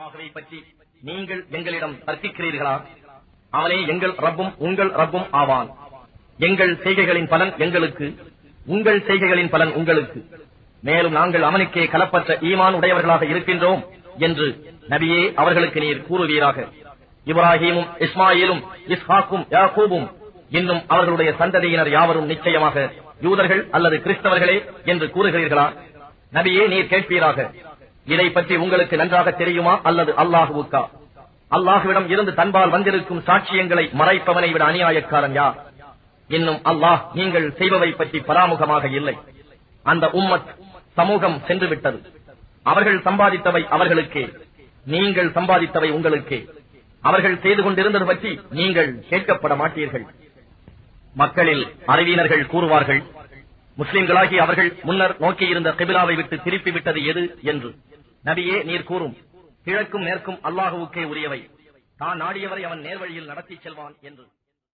அல்லாஹுவை பற்றி நீங்கள் எங்களிடம் கற்பிக்கிறீர்களா அவனே எங்கள் ரப்பும் உங்கள் ரப்பும் ஆவான். எங்கள் செய்கைகளின் பலன் எங்களுக்கு உங்கள் செய்கைகளின் பலன் உங்களுக்கு. மேலும் நாங்கள் அவனுக்கே கலப்பற்ற ஈமான் உடையவர்களாக இருக்கின்றோம் என்று நபியே அவர்களுக்கு நீர் கூறுவீராக. இப்ராஹீமும் இஸ்மாயிலும் இஸ்ஹாக்கும் யாகூபும் இன்னும் அவர்களுடைய சந்ததியினர் யாவரும் நிச்சயமாக யூதர்கள் அல்லது கிறிஸ்தவர்களே என்று கூறுகிறீர்களா? நபியே நீர் கேட்பீராக. இதை பற்றி உங்களுக்கு நன்றாக தெரியுமா? அல்லது அல்லாஹுவுக்கா? அல்லாஹுவிடம் இருந்து தன்பால் வந்திருக்கும் சாட்சியங்களை மறைப்பவனை விட அநியாயக்காரன் யார்? இன்னும் அல்லாஹ் நீங்கள் செய்பவை பற்றி பராமுகமாக இல்லை. அந்த உம்மத் சமூகம் சென்று விட்டது அவர்கள் சம்பாதித்தவை அவர்களுக்கே. நீங்கள் சம்பாதித்தவை உங்களுக்கே. அவர்கள் செய்து கொண்டிருந்தது பற்றி நீங்கள் கேட்கப்பட மாட்டீர்கள். மக்களில் அறிவியினர்கள் கூறுவார்கள் முஸ்லிம்களாகி அவர்கள் முன்னர் நோக்கியிருந்த கபிலாவை விட்டு திருப்பி விட்டது எது என்று. நபியே நீர் கூறும் கிழக்கும் மேற்கும் அல்லாஹுவுக்கே உரியவை. தான் நாடியவரை அவன் நேர்வழியில் நடத்திச் செல்வான் என்று.